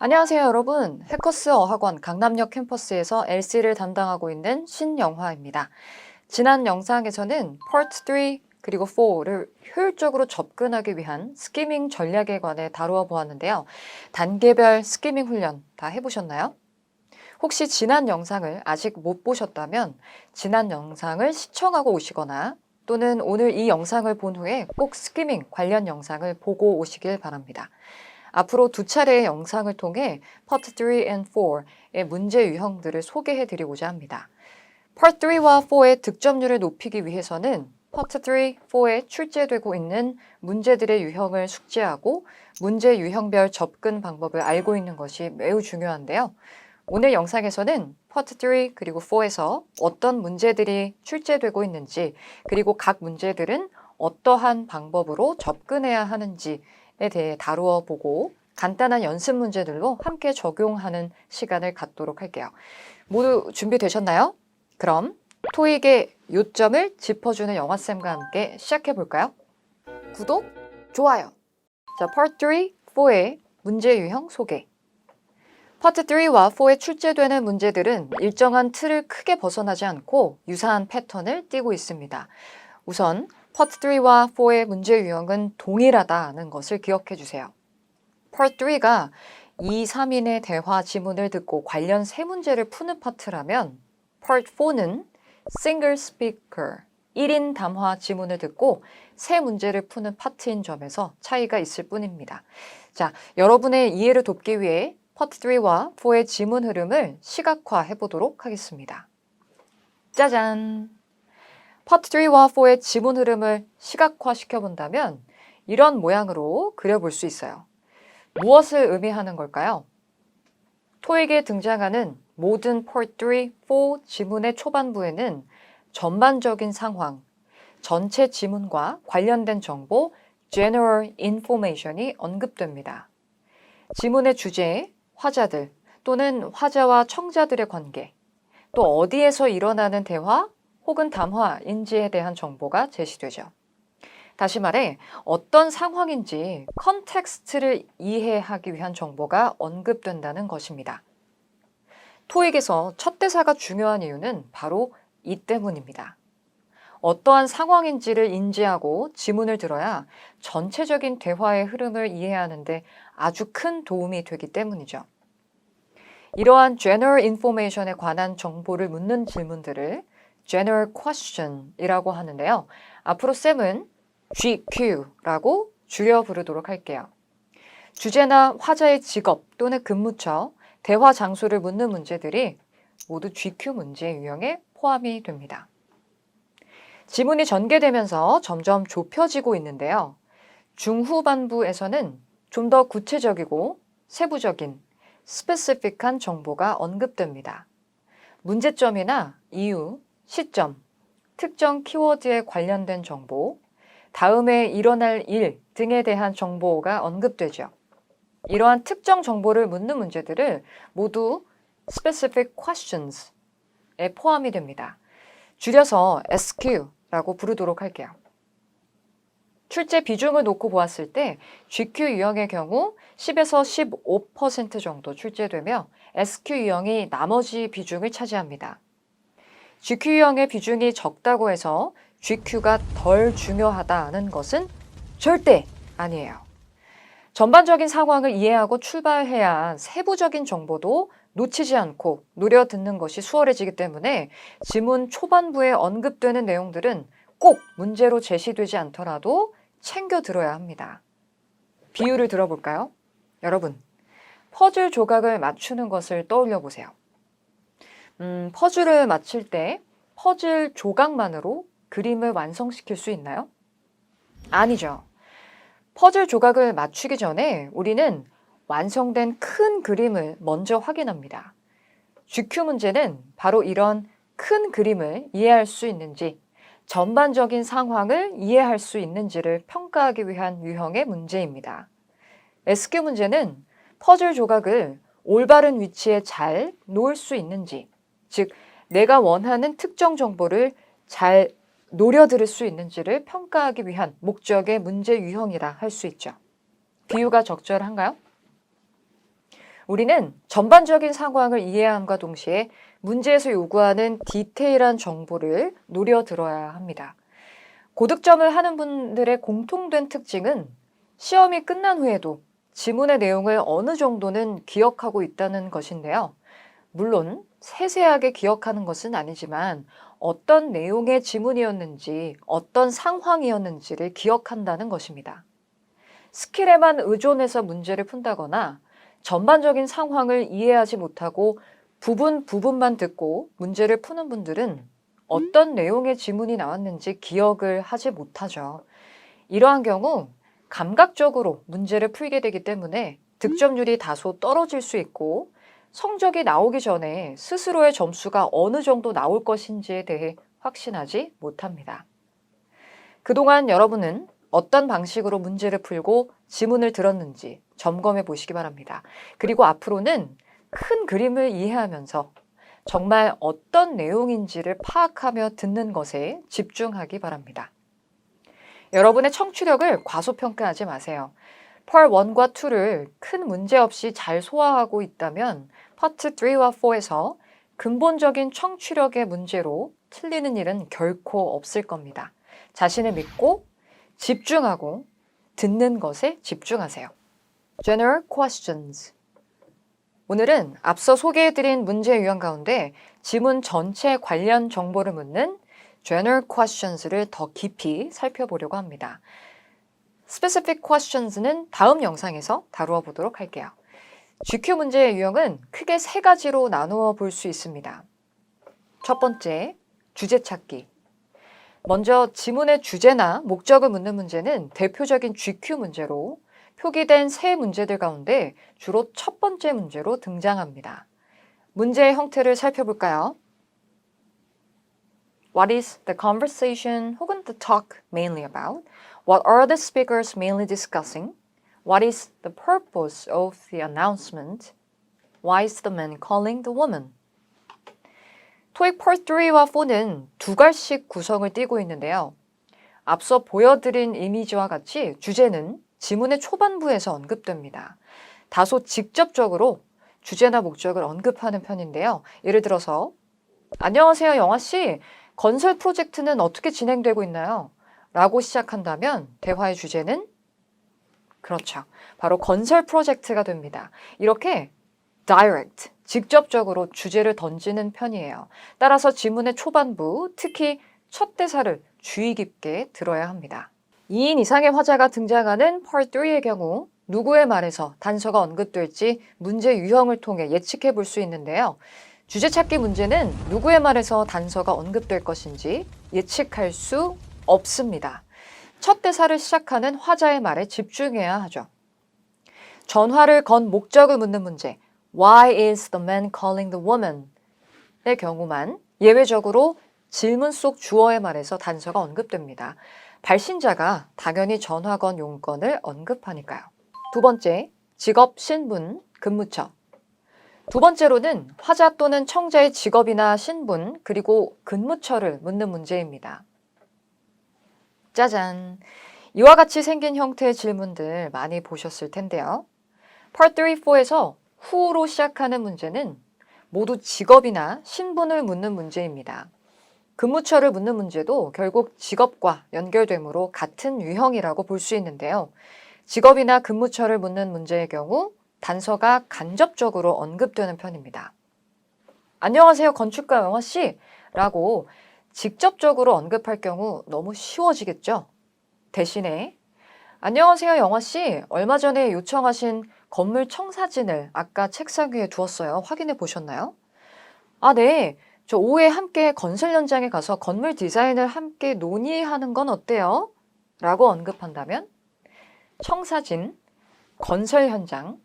안녕하세요, 여러분. 해커스 어학원 강남역 캠퍼스에서 LC를 담당하고 있는 신영화입니다. 지난 영상에서는 Part 3 그리고 4를 효율적으로 접근하기 위한 스키밍 전략에 관해 다루어 보았는데요. 단계별 스키밍 훈련 다 해보셨나요? 혹시 지난 영상을 아직 못 보셨다면 지난 영상을 시청하고 오시거나 또는 오늘 이 영상을 본 후에 꼭 스키밍 관련 영상을 보고 오시길 바랍니다. 앞으로 두 차례의 영상을 통해 Part 3 and 4의 문제 유형들을 소개해 드리고자 합니다. Part 3와 4의 득점률을 높이기 위해서는 Part 3, 4에 출제되고 있는 문제들의 유형을 숙지하고 문제 유형별 접근 방법을 알고 있는 것이 매우 중요한데요. 오늘 영상에서는 Part 3 그리고 4에서 어떤 문제들이 출제되고 있는지 그리고 각 문제들은 어떠한 방법으로 접근해야 하는지에 대해 다루어 보고 간단한 연습 문제들로 함께 적용하는 시간을 갖도록 할게요. 모두 준비되셨나요? 그럼 토익의 요점을 짚어주는 영화쌤과 함께 시작해 볼까요? 구독, 좋아요. 자, Part 3, 4의 문제 유형 소개. 파트 3와 4에 출제되는 문제들은 일정한 틀을 크게 벗어나지 않고 유사한 패턴을 띠고 있습니다. 우선 파트 3와 4의 문제 유형은 동일하다는 것을 기억해 주세요. Part 3가 2, 3인의 대화 지문을 듣고 관련 세 문제를 푸는 파트라면 Part 4는 Single Speaker 1인 담화 지문을 듣고 세 문제를 푸는 파트인 점에서 차이가 있을 뿐입니다. 자, 여러분의 이해를 돕기 위해 파트 3와 4의 지문 흐름을 시각화해 보도록 하겠습니다. 짜잔! 파트 3와 4의 지문 흐름을 시각화 시켜 본다면 이런 모양으로 그려볼 수 있어요. 무엇을 의미하는 걸까요? 토익에 등장하는 모든 Part 3, 4 지문의 초반부에는 전반적인 상황, 전체 지문과 관련된 정보, General Information이 언급됩니다. 지문의 주제, 화자들 또는 화자와 청자들의 관계, 또 어디에서 일어나는 대화 혹은 담화 인지에 대한 정보가 제시되죠. 다시 말해 어떤 상황인지 컨텍스트를 이해하기 위한 정보가 언급된다는 것입니다. 토익에서 첫 대사가 중요한 이유는 바로 이 때문입니다. 어떠한 상황인지를 인지하고 지문을 들어야 전체적인 대화의 흐름을 이해하는데 아주 큰 도움이 되기 때문이죠. 이러한 general information에 관한 정보를 묻는 질문들을 general question이라고 하는데요. 앞으로 쌤은 GQ라고 줄여 부르도록 할게요. 주제나 화자의 직업 또는 근무처, 대화 장소를 묻는 문제들이 모두 GQ 문제 유형에 포함이 됩니다. 지문이 전개되면서 점점 좁혀지고 있는데요. 중후반부에서는 좀 더 구체적이고 세부적인 스페시픽한 정보가 언급됩니다. 문제점이나 이유, 시점, 특정 키워드에 관련된 정보, 다음에 일어날 일 등에 대한 정보가 언급되죠. 이러한 특정 정보를 묻는 문제들을 모두 specific questions에 포함이 됩니다. 줄여서 SQ라고 부르도록 할게요. 출제 비중을 놓고 보았을 때 GQ 유형의 경우 10에서 15% 정도 출제되며 SQ 유형이 나머지 비중을 차지합니다. GQ 유형의 비중이 적다고 해서 GQ가 덜 중요하다는 것은 절대 아니에요. 전반적인 상황을 이해하고 출발해야 세부적인 정보도 놓치지 않고 노려 듣는 것이 수월해지기 때문에 지문 초반부에 언급되는 내용들은 꼭 문제로 제시되지 않더라도 챙겨 들어야 합니다. 비유를 들어볼까요? 여러분, 퍼즐 조각을 맞추는 것을 떠올려 보세요. 음, 퍼즐을 맞힐 때 퍼즐 조각만으로 그림을 완성시킬 수 있나요? 아니죠. 퍼즐 조각을 맞추기 전에 우리는 완성된 큰 그림을 먼저 확인합니다. GQ 문제는 바로 이런 큰 그림을 이해할 수 있는지, 전반적인 상황을 이해할 수 있는지를 평가하기 위한 유형의 문제입니다. SQ 문제는 퍼즐 조각을 올바른 위치에 잘 놓을 수 있는지, 즉, 내가 원하는 특정 정보를 잘 노려들을 수 있는지를 평가하기 위한 목적의 문제 유형이라 할 수 있죠. 비유가 적절한가요? 우리는 전반적인 상황을 이해함과 동시에 문제에서 요구하는 디테일한 정보를 노려 들어야 합니다. 고득점을 하는 분들의 공통된 특징은 시험이 끝난 후에도 지문의 내용을 어느 정도는 기억하고 있다는 것인데요. 물론 세세하게 기억하는 것은 아니지만 어떤 내용의 지문이었는지 어떤 상황이었는지를 기억한다는 것입니다. 스킬에만 의존해서 문제를 푼다거나 전반적인 상황을 이해하지 못하고 부분 부분만 듣고 문제를 푸는 분들은 어떤 내용의 지문이 나왔는지 기억을 하지 못하죠. 이러한 경우 감각적으로 문제를 풀게 되기 때문에 득점률이 다소 떨어질 수 있고 성적이 나오기 전에 스스로의 점수가 어느 정도 나올 것인지에 대해 확신하지 못합니다. 그동안 여러분은 어떤 방식으로 문제를 풀고 지문을 들었는지 점검해 보시기 바랍니다. 그리고 앞으로는 큰 그림을 이해하면서 정말 어떤 내용인지를 파악하며 듣는 것에 집중하기 바랍니다. 여러분의 청취력을 과소평가하지 마세요. 펄 1과 2를 큰 문제 없이 잘 소화하고 있다면 파트 3와 4에서 근본적인 청취력의 문제로 틀리는 일은 결코 없을 겁니다. 자신을 믿고 집중하고 듣는 것에 집중하세요. General questions. 오늘은 앞서 소개해드린 문제 유형 가운데 지문 전체 관련 정보를 묻는 General questions를 더 깊이 살펴보려고 합니다. Specific questions는 다음 영상에서 다루어 보도록 할게요. GQ 문제의 유형은 크게 세 가지로 나누어 볼 수 있습니다. 첫 번째, 주제 찾기. 먼저 지문의 주제나 목적을 묻는 문제는 대표적인 GQ 문제로 표기된 세 문제들 가운데 주로 첫 번째 문제로 등장합니다. 문제의 형태를 살펴볼까요? What is the conversation 혹은 the talk mainly about? What are the speakers mainly discussing? What is the purpose of the announcement? Why is the man calling the woman? 토익 Part 3와 4는 두 갈씩 구성을 띠고 있는데요. 앞서 보여드린 이미지와 같이 주제는 지문의 초반부에서 언급됩니다. 다소 직접적으로 주제나 목적을 언급하는 편인데요. 예를 들어서 안녕하세요, 영화 씨. 건설 프로젝트는 어떻게 진행되고 있나요? 라고 시작한다면 대화의 주제는 그렇죠. 바로 건설 프로젝트가 됩니다. 이렇게 direct, 직접적으로 주제를 던지는 편이에요. 따라서 지문의 초반부, 특히 첫 대사를 주의 깊게 들어야 합니다. 2인 이상의 화자가 등장하는 Part 3의 경우 누구의 말에서 단서가 언급될지 문제 유형을 통해 예측해 볼 수 있는데요. 주제 찾기 문제는 누구의 말에서 단서가 언급될 것인지 예측할 수 없습니다. 첫 대사를 시작하는 화자의 말에 집중해야 하죠. 전화를 건 목적을 묻는 문제 Why is the man calling the woman? 의 경우만 예외적으로 질문 속 주어의 말에서 단서가 언급됩니다. 발신자가 당연히 전화 건 용건을 언급하니까요. 두 번째, 직업, 신분, 근무처. 두 번째로는 화자 또는 청자의 직업이나 신분, 그리고 근무처를 묻는 문제입니다. 짜잔. 이와 같이 생긴 형태의 질문들 많이 보셨을 텐데요. Part 3, 4에서 who로 시작하는 문제는 모두 직업이나 신분을 묻는 문제입니다. 근무처를 묻는 문제도 결국 직업과 연결되므로 같은 유형이라고 볼 수 있는데요. 직업이나 근무처를 묻는 문제의 경우 단서가 간접적으로 언급되는 편입니다. 안녕하세요, 건축가 영화 씨. 라고 직접적으로 언급할 경우 너무 쉬워지겠죠? 대신에 안녕하세요, 영화 씨. 얼마 전에 요청하신 건물 청사진을 아까 책상 위에 두었어요. 확인해 보셨나요? 아, 네. 저 오후에 함께 건설 현장에 가서 건물 디자인을 함께 논의하는 건 어때요? 라고 언급한다면 청사진, 건설 현장,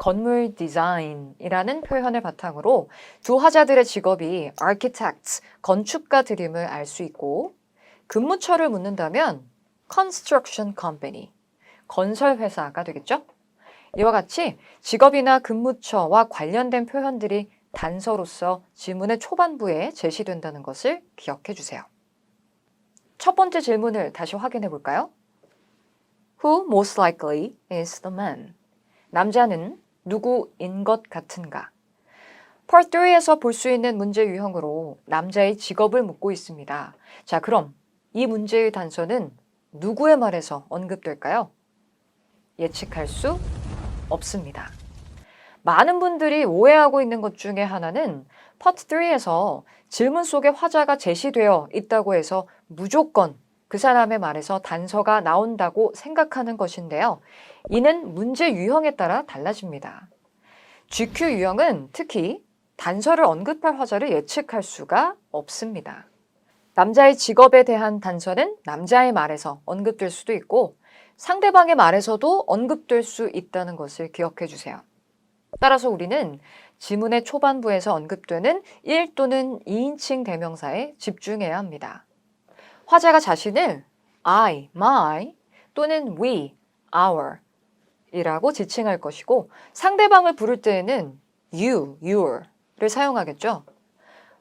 건물 디자인이라는 표현을 바탕으로 두 화자들의 직업이 architects, 건축가들임을 알 수 있고 근무처를 묻는다면 construction company, 건설 회사가 되겠죠? 이와 같이 직업이나 근무처와 관련된 표현들이 단서로서 질문의 초반부에 제시된다는 것을 기억해 주세요. 첫 번째 질문을 다시 확인해 볼까요? Who most likely is the man? 남자는 누구인 것 같은가? Part 3에서 볼 수 있는 문제 유형으로 남자의 직업을 묻고 있습니다. 자, 그럼 이 문제의 단서는 누구의 말에서 언급될까요? 예측할 수 없습니다. 많은 분들이 오해하고 있는 것 중에 하나는 파트 3에서 질문 속에 화자가 제시되어 있다고 해서 무조건 그 사람의 말에서 단서가 나온다고 생각하는 것인데요. 이는 문제 유형에 따라 달라집니다. GQ 유형은 특히 단서를 언급할 화자를 예측할 수가 없습니다. 남자의 직업에 대한 단서는 남자의 말에서 언급될 수도 있고 상대방의 말에서도 언급될 수 있다는 것을 기억해 주세요. 따라서 우리는 지문의 초반부에서 언급되는 1 또는 2인칭 대명사에 집중해야 합니다. 화자가 자신을 I, my 또는 we, our 이라고 지칭할 것이고 상대방을 부를 때에는 you, your를 사용하겠죠.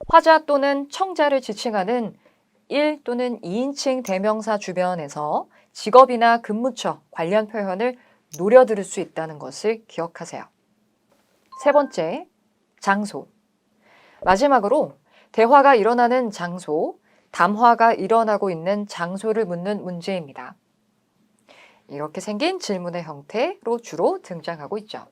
화자 또는 청자를 지칭하는 1 또는 2인칭 대명사 주변에서 직업이나 근무처 관련 표현을 노려 들을 수 있다는 것을 기억하세요. 세 번째, 장소. 마지막으로 대화가 일어나는 장소, 담화가 일어나고 있는 장소를 묻는 문제입니다. 이렇게 생긴 질문의 형태로 주로 등장하고 있죠.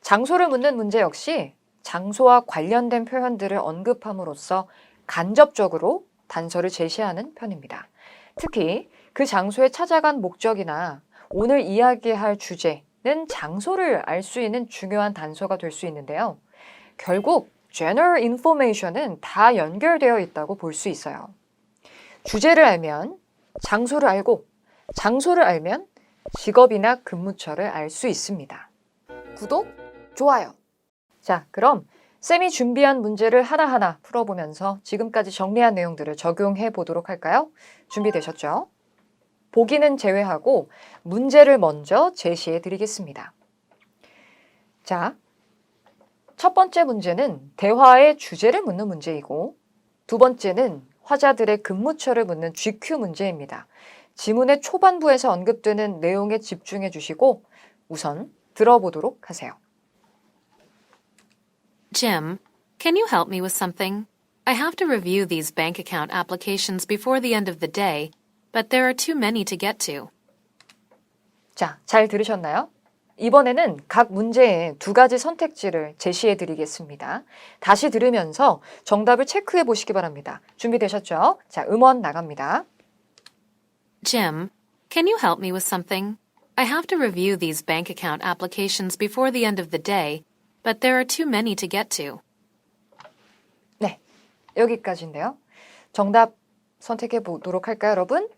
장소를 묻는 문제 역시 장소와 관련된 표현들을 언급함으로써 간접적으로 단서를 제시하는 편입니다. 특히 그 장소에 찾아간 목적이나 오늘 이야기할 주제는 장소를 알 수 있는 중요한 단서가 될 수 있는데요. 결국 general information은 다 연결되어 있다고 볼 수 있어요. 주제를 알면 장소를 알고 장소를 알면 직업이나 근무처를 알 수 있습니다. 구독, 좋아요. 자, 그럼 쌤이 준비한 문제를 하나하나 풀어보면서 지금까지 정리한 내용들을 적용해 보도록 할까요? 준비되셨죠? 보기는 제외하고 문제를 먼저 제시해 드리겠습니다. 자, 첫 번째 문제는 대화의 주제를 묻는 문제이고 두 번째는 화자들의 근무처를 묻는 GQ 문제입니다. 지문의 초반부에서 언급되는 내용에 집중해 주시고 우선 들어보도록 하세요. Jim, can you help me with something? I have to review these bank account applications before the end of the day, but there are too many to get to. 자, 잘 들으셨나요? 이번에는 각 문제의 두 가지 선택지를 제시해 드리겠습니다. 다시 들으면서 정답을 체크해 보시기 바랍니다. 준비되셨죠? 자, 음원 나갑니다. Jim, can you help me with something? I have to review these bank account applications before the end of the day, but there are too many to get to. 네, 여기까지인데요. 정답 선택해 보도록 할까요, 여러분?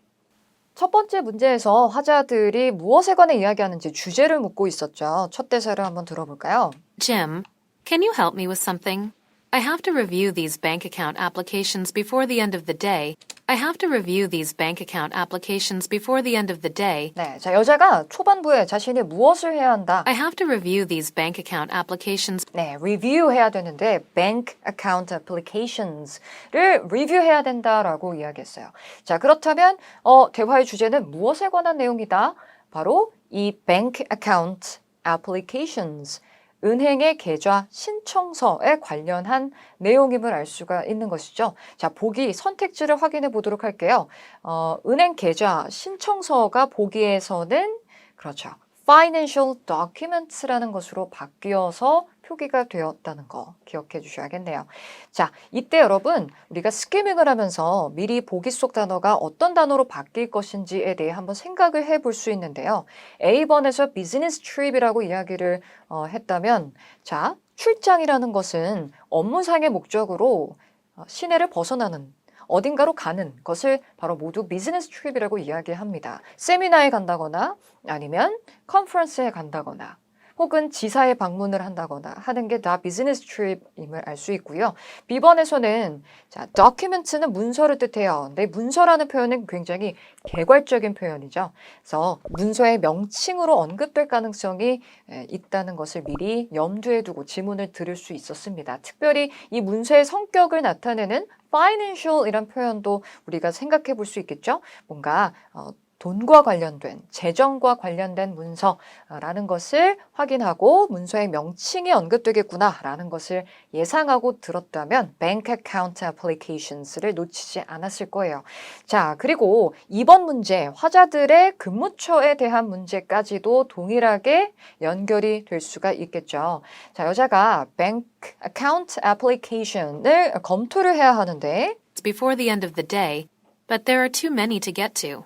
첫 번째 문제에서 화자들이 무엇에 관해 이야기하는지 주제를 묻고 있었죠. 첫 대사를 한번 들어볼까요? Jim, can you help me with something? I have to review these bank account applications before the end of the day. I have to review these bank account applications before the end of the day. 네, 자 여자가 초반부에 자신이 무엇을 해야 한다. I have to review these bank account applications. 네, review 해야 되는데 bank account applications를 review 해야 된다라고 이야기했어요. 자, 그렇다면 어, 대화의 주제는 무엇에 관한 내용이다? 바로 이 bank account applications 은행의 계좌 신청서에 관련한 내용임을 알 수가 있는 것이죠. 자, 보기 선택지를 확인해 보도록 할게요. 어, 은행 계좌 신청서가 보기에서는 그렇죠. Financial documents라는 것으로 바뀌어서 표기가 되었다는 거 기억해 주셔야겠네요. 자, 이때 여러분 우리가 스키밍을 하면서 미리 보기 속 단어가 어떤 단어로 바뀔 것인지에 대해 한번 생각을 해 볼 수 있는데요. A번에서 비즈니스 트립이라고 이야기를 어, 했다면 자, 출장이라는 것은 업무상의 목적으로 어, 시내를 벗어나는 어딘가로 가는 것을 바로 모두 비즈니스 트립이라고 이야기합니다. 세미나에 간다거나 아니면 컨퍼런스에 간다거나 혹은 지사에 방문을 한다거나 하는 게 다 비즈니스 트립임을 알 수 있고요. B번에서는 자, document는 문서를 뜻해요. 근데 문서라는 표현은 굉장히 개괄적인 표현이죠. 그래서 문서의 명칭으로 언급될 가능성이 에, 있다는 것을 미리 염두에 두고 지문을 들을 수 있었습니다. 특별히 이 문서의 성격을 나타내는 financial 이란 표현도 우리가 생각해 볼 수 있겠죠. 뭔가 어, 돈과 관련된 재정과 관련된 문서라는 것을 확인하고 문서의 명칭이 언급되겠구나라는 것을 예상하고 들었다면 Bank Account Applications를 놓치지 않았을 거예요. 자, 그리고 이번 문제 화자들의 근무처에 대한 문제까지도 동일하게 연결이 될 수가 있겠죠. 자, 여자가 Bank Account Application을 검토를 해야 하는데 before the end of the day, but there are too many to get to.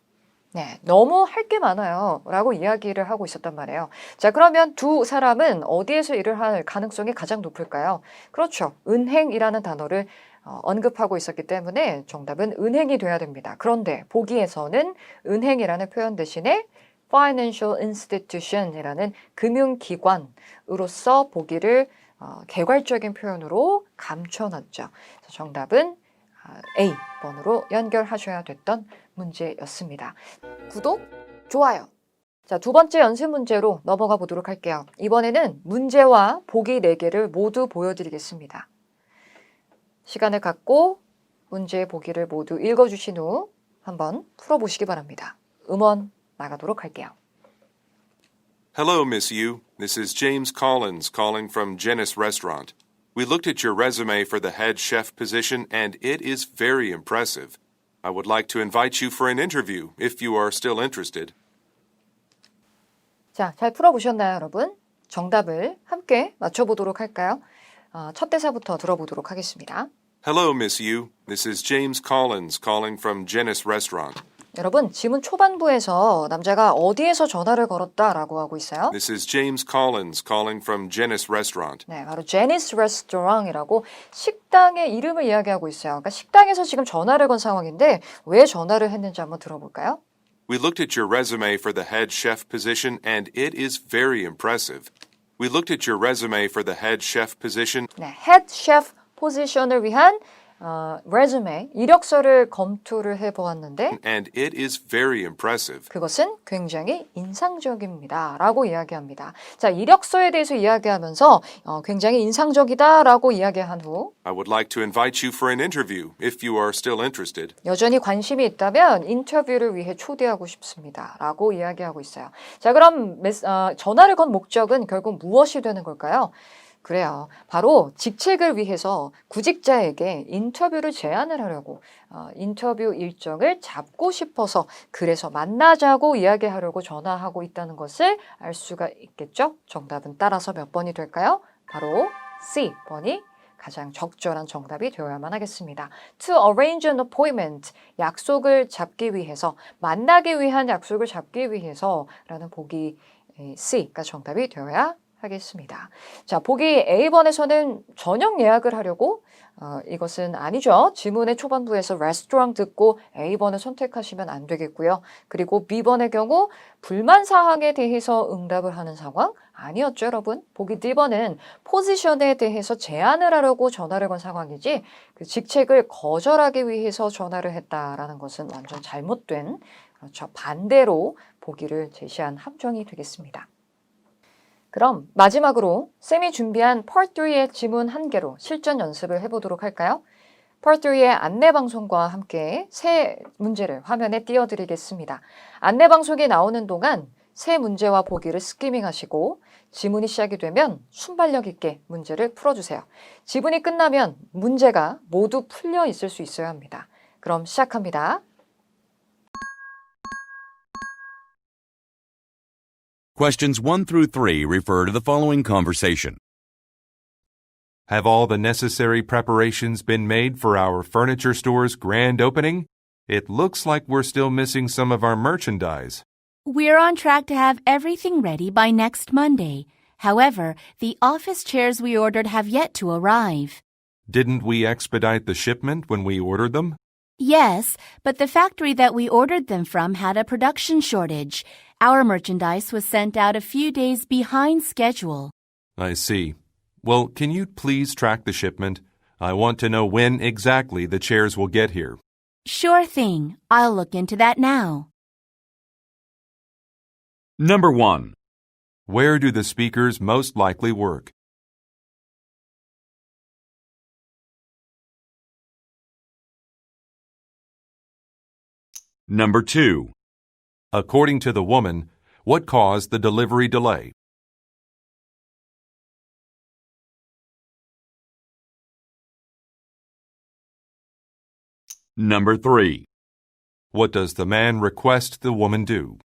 네, 너무 할 게 많아요. 라고 이야기를 하고 있었단 말이에요. 자, 그러면 두 사람은 어디에서 일을 할 가능성이 가장 높을까요? 그렇죠. 은행이라는 단어를 어, 언급하고 있었기 때문에 정답은 은행이 돼야 됩니다. 그런데 보기에서는 은행이라는 표현 대신에 financial institution이라는 금융기관으로서 보기를 어, 개괄적인 표현으로 감춰놨죠. 정답은 아, A번으로 연결하셔야 됐던 문제였습니다. 구독, 좋아요. 자, 두 번째 연습 문제로 넘어가 보도록 할게요. 이번에는 문제와 보기 4개를 모두 보여드리겠습니다. 시간을 갖고 문제의 보기를 모두 읽어주신 후 한번 풀어보시기 바랍니다. 음원 나가도록 할게요. Hello, Miss Yu. This is James Collins calling from Genis Restaurant. We looked at your resume for the head chef position, and it is very impressive. I would like to invite you for an interview if you are still interested. 자, 잘 풀어보셨나요, 여러분? 정답을 함께 맞춰보도록 할까요? 어, 첫 대사부터 들어보도록 하겠습니다. Hello, Miss Yu. This is James Collins calling from Genis Restaurant. 여러분, 지문 초반부에서 남자가 어디에서 전화를 걸었다라고 하고 있어요? This is James Collins calling from Genis Restaurant. 네, 바로 제니스 레스토랑이라고 식당의 이름을 이야기하고 있어요. 그러니까 식당에서 지금 전화를 건 상황인데 왜 전화를 했는지 한번 들어볼까요? We looked at your resume for the head chef position, and it is very impressive. We looked at your resume for the head chef position, 네, 헤드 셰프 포지션을 위한 어, 레즈메 이력서를 검토를 해보았는데 and it is very impressive. 그것은 굉장히 인상적입니다라고 이야기합니다. 자, 이력서에 대해서 이야기하면서 어, 굉장히 인상적이다라고 이야기한 후 I would like to invite you for an interview if you are still interested. 여전히 관심이 있다면 인터뷰를 위해 초대하고 싶습니다. 라고 이야기하고 있어요. 자, 그럼 메스- 어, 전화를 건 목적은 결국 무엇이 되는 걸까요? 그래요. 바로 직책을 위해서 구직자에게 인터뷰를 제안을 하려고 어, 인터뷰 일정을 잡고 싶어서 그래서 만나자고 이야기하려고 전화하고 있다는 것을 알 수가 있겠죠? 정답은 따라서 몇 번이 될까요? 바로 C번이 가장 적절한 정답이 되어야만 하겠습니다. To arrange an appointment, 약속을 잡기 위해서, 만나기 위한 약속을 잡기 위해서라는 보기 에, C가 정답이 되어야 하겠습니다. 자, 보기 A번에서는 저녁 예약을 하려고 어, 이것은 아니죠. 지문의 초반부에서 레스토랑 듣고 A번을 선택하시면 안 되겠고요. 그리고 B번의 경우 불만 사항에 대해서 응답을 하는 상황 아니었죠, 여러분. 보기 D번은 포지션에 대해서 제안을 하려고 전화를 건 상황이지 그 직책을 거절하기 위해서 전화를 했다라는 것은 완전 잘못된 그렇죠. 반대로 보기를 제시한 함정이 되겠습니다. 그럼 마지막으로 쌤이 준비한 Part 3의 지문 한 개로 실전 연습을 해보도록 할까요? Part 3의 안내 방송과 함께 새 문제를 화면에 띄워드리겠습니다. 안내 방송이 나오는 동안 새 문제와 보기를 스키밍 하시고 지문이 시작이 되면 순발력 있게 문제를 풀어주세요. 지문이 끝나면 문제가 모두 풀려 있을 수 있어야 합니다. 그럼 시작합니다. Questions 1 through 3 refer to the following conversation. Have all the necessary preparations been made for our furniture store's grand opening? It looks like we're still missing some of our merchandise. We're on track to have everything ready by next Monday. However, the office chairs we ordered have yet to arrive. Didn't we expedite the shipment when we ordered them? Yes, but the factory that we ordered them from had a production shortage. Our merchandise was sent out a few days behind schedule. I see. Well, can you please track the shipment? I want to know when exactly the chairs will get here. Sure thing. I'll look into that now. Number 1. Where do the speakers most likely work? Number 2. According to the woman, what caused the delivery delay? Number 3. What does the man request the woman do?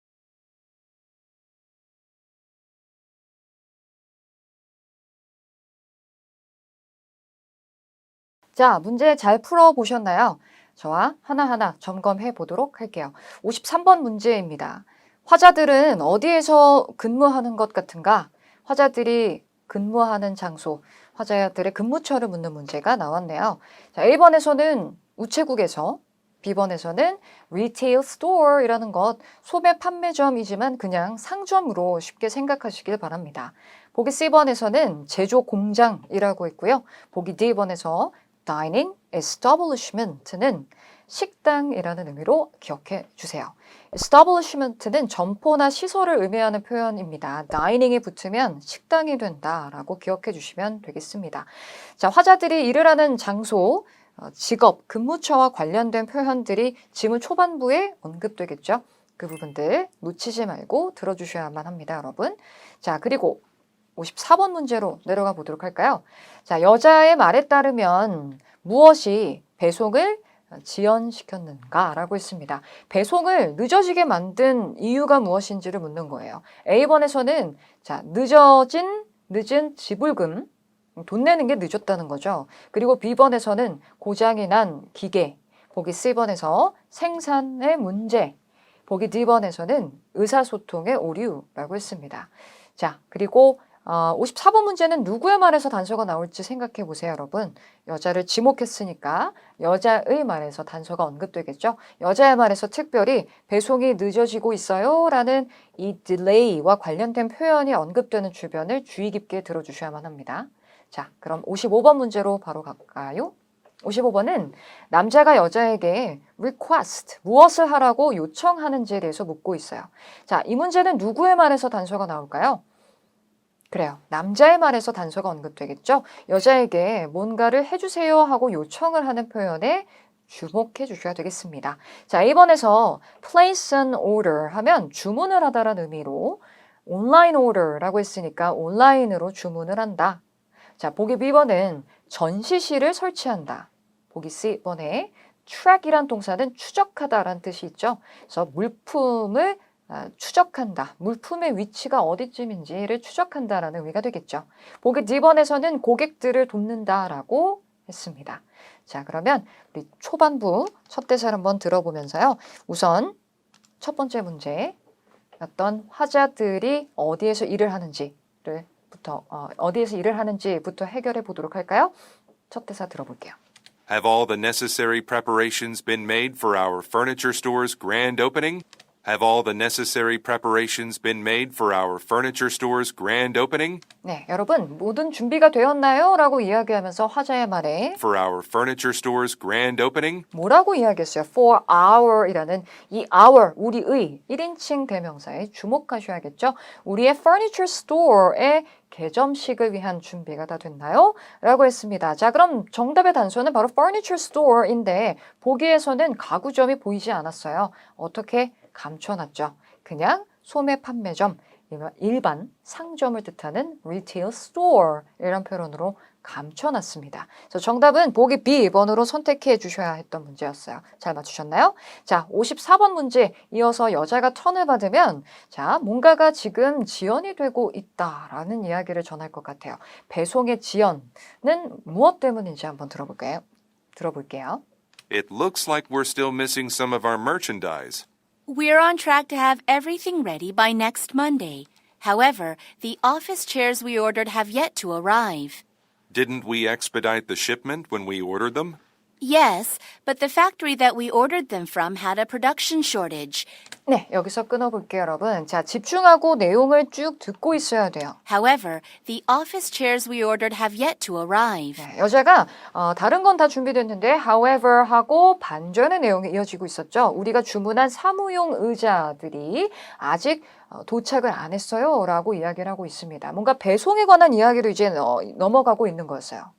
자, 문제 잘 풀어보셨나요? 저와 하나하나 점검해 보도록 할게요. 53번 문제입니다. 화자들은 어디에서 근무하는 것 같은가? 화자들이 근무하는 장소, 화자들의 근무처를 묻는 문제가 나왔네요. 자, 1번에서는 우체국에서, B번에서는 retail store이라는 것, 소매 판매점이지만 그냥 상점으로 쉽게 생각하시길 바랍니다. 보기 C번에서는 제조 공장이라고 있고요. 보기 D번에서 dining establishment는 식당이라는 의미로 기억해 주세요. establishment는 점포나 시설을 의미하는 표현입니다. dining이 붙으면 식당이 된다라고 기억해 주시면 되겠습니다. 자, 화자들이 일을 하는 장소, 어, 직업, 근무처와 관련된 표현들이 지문 초반부에 언급되겠죠. 그 부분들 놓치지 말고 들어주셔야만 합니다, 여러분. 자, 그리고 54번 문제로 내려가 보도록 할까요? 자, 여자의 말에 따르면 무엇이 배송을 지연시켰는가라고 했습니다. 배송을 늦어지게 만든 이유가 무엇인지를 묻는 거예요. A번에서는 자, 늦어진 늦은 지불금 돈 내는 게 늦었다는 거죠. 그리고 B번에서는 고장이 난 기계, 보기 C번에서 생산의 문제, 보기 D번에서는 의사소통의 오류라고 했습니다. 자, 그리고 어, 54번 문제는 누구의 말에서 단서가 나올지 생각해 보세요, 여러분. 여자를 지목했으니까 여자의 말에서 단서가 언급되겠죠. 여자의 말에서 특별히 배송이 늦어지고 있어요 라는 이 delay와 관련된 표현이 언급되는 주변을 주의 깊게 들어주셔야만 합니다. 자, 그럼 55번 문제로 바로 갈까요? 55번은 남자가 여자에게 request, 무엇을 하라고 요청하는지에 대해서 묻고 있어요. 자, 이 문제는 누구의 말에서 단서가 나올까요? 그래요. 남자의 말에서 단서가 언급되겠죠? 여자에게 뭔가를 해주세요 하고 요청을 하는 표현에 주목해 주셔야 되겠습니다. 자, 1번에서 place an order 하면 주문을 하다라는 의미로 온라인 order라고 했으니까 온라인으로 주문을 한다. 자, 보기 B번은 전시실을 설치한다. 보기 C번에 track이란 동사는 추적하다라는 뜻이 있죠. 그래서 물품을 아, 추적한다. 물품의 위치가 어디쯤인지를 추적한다라는 의미가 되겠죠. 보기 D번에서는 고객들을 돕는다라고 했습니다. 자, 그러면 우리 초반부 첫 대사를 한번 들어보면서요. 우선 첫 번째 문제 어떤 화자들이 어디에서 일을 하는지를 부터 어, 어디에서 일을 하는지부터 해결해 보도록 할까요? 첫 대사 들어볼게요. Have all the necessary preparations been made for our furniture store's grand opening? Have all the necessary preparations been made for our furniture store's grand opening? 네, 여러분 모든 준비가 되었나요? 라고 이야기하면서 화자의 말에 For our furniture store's grand opening? 뭐라고 이야기했어요? For our이라는 이 our, 우리의 1인칭 대명사에 주목하셔야겠죠? 우리의 furniture store의 개점식을 위한 준비가 다 됐나요? 라고 했습니다. 자, 그럼 정답의 단서는 바로 furniture store인데 보기에서는 가구점이 보이지 않았어요. 어떻게 감춰놨죠? 그냥 소매 판매점, 일반 상점을 뜻하는 retail store 이런 표현으로 감춰놨습니다. 그래서 정답은 보기 B번으로 선택해 주셔야 했던 문제였어요. 잘 맞추셨나요? 자, 54번 문제 이어서 여자가 턴을 받으면 자, 뭔가가 지금 지연이 되고 있다라는 이야기를 전할 것 같아요. 배송의 지연은 무엇 때문인지 한번 들어볼게요. 들어볼게요. It looks like we're still missing some of our merchandise. We're on track to have everything ready by next Monday. However, the office chairs we ordered have yet to arrive. Didn't we expedite the shipment when we ordered them? Yes, but the factory that we ordered them from had a production shortage. 네, 여기서 끊어볼게요, 여러분. 자, 집중하고 내용을 쭉 듣고 있어야 돼요. However, the office chairs we ordered have yet to arrive. 네, 여자가 어, 다른 건 다 준비됐는데 however 하고 반전의 내용이 이어지고 있었죠. 우리가 주문한 사무용 의자들이 아직 어, 도착을 안 했어요 라고 이야기를 하고 있습니다. 뭔가 배송에 관한 이야기로 이제 어, 넘어가고 있는 거였어요.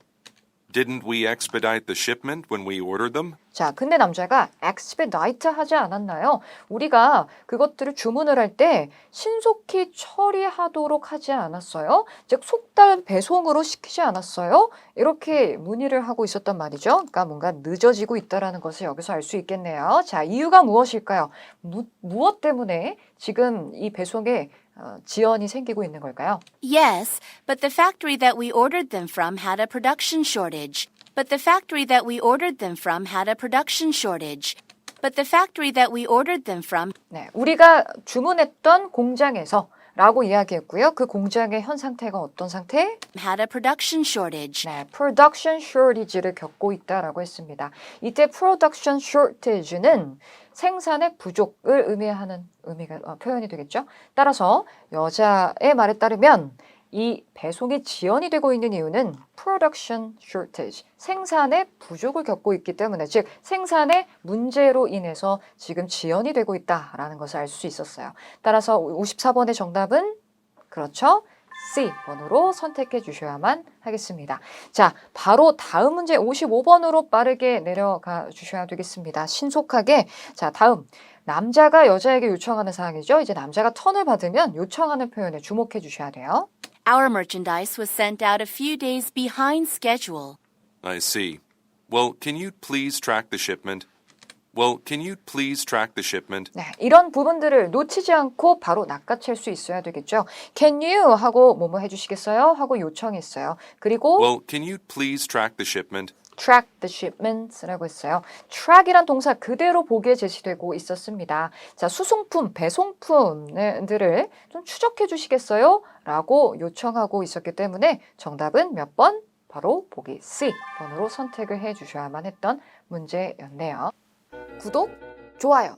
Didn't we expedite the shipment when we ordered them? 자, 근데 남자가 expedite 하지 않았나요? 우리가 그것들을 주문을 할 때 신속히 처리하도록 하지 않았어요? 즉, 속달 배송으로 시키지 않았어요? 이렇게 문의를 하고 있었단 말이죠. 그러니까 뭔가 늦어지고 있다라는 것을 여기서 알 수 있겠네요. 자, 이유가 무엇일까요? 무, 무엇 때문에 지금 이 배송에 어, 지연이 생기고 있는 걸까요? Yes, but the factory that we ordered them from had a production shortage. But the factory that we ordered them from had a production shortage. But the factory that we ordered them from 네, 우리가 주문했던 공장에서 라고 이야기했고요. 그 공장의 현 상태가 어떤 상태? had a production shortage. 네, production shortage를 겪고 있다라고 했습니다. 이때 production shortage는 생산의 부족을 의미하는 의미가 어, 표현이 되겠죠. 따라서 여자의 말에 따르면 이 배송이 지연이 되고 있는 이유는 production shortage, 생산의 부족을 겪고 있기 때문에 즉 생산의 문제로 인해서 지금 지연이 되고 있다라는 것을 알 수 있었어요. 따라서 54번의 정답은 그렇죠. C번으로 선택해 주셔야만 하겠습니다. 자, 바로 다음 문제 55번으로 빠르게 내려가 주셔야 되겠습니다. 신속하게. 자, 다음. 남자가 여자에게 요청하는 사항이죠. 이제 남자가 턴을 받으면 요청하는 표현에 주목해 주셔야 돼요. Our merchandise was sent out a few days behind schedule. I see. Well, can you please track the shipment? Well, can you please track the shipment? 네, 이런 부분들을 놓치지 않고 바로 낚아챌 수 있어야 되겠죠. Can you 하고 뭐뭐 해주시겠어요? 하고 요청했어요. 그리고 Well, can you please track the shipment? track the shipments라고 했어요. track이란 동사 그대로 보기에 제시되고 있었습니다. 자, 수송품, 배송품들을 좀 추적해 주시겠어요? 라고 요청하고 있었기 때문에 정답은 몇 번? 바로 보기 C번으로 선택을 해 주셔야만 했던 문제였네요. 구독, 좋아요.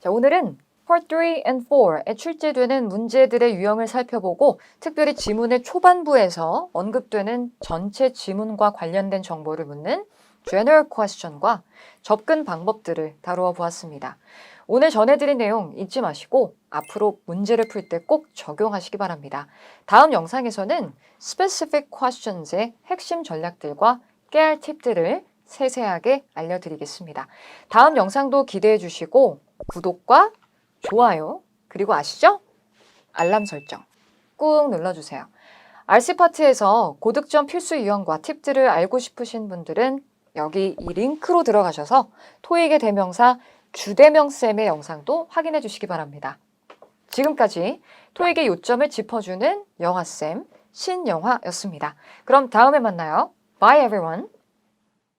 자, 오늘은 Part 3 and 4에 출제되는 문제들의 유형을 살펴보고 특별히 지문의 초반부에서 언급되는 전체 지문과 관련된 정보를 묻는 General Question과 접근 방법들을 다루어 보았습니다. 오늘 전해드린 내용 잊지 마시고 앞으로 문제를 풀 때 꼭 적용하시기 바랍니다. 다음 영상에서는 Specific Questions의 핵심 전략들과 깨알 팁들을 세세하게 알려드리겠습니다. 다음 영상도 기대해 주시고 구독과 좋아요 그리고 아시죠? 알람 설정 꾹 눌러주세요. RC 파트에서 고득점 필수 유형과 팁들을 알고 싶으신 분들은 여기 이 링크로 들어가셔서 토익의 대명사 주대명쌤의 영상도 확인해 주시기 바랍니다. 지금까지 토익의 요점을 짚어주는 영화쌤 신영화였습니다. 그럼 다음에 만나요. Bye everyone.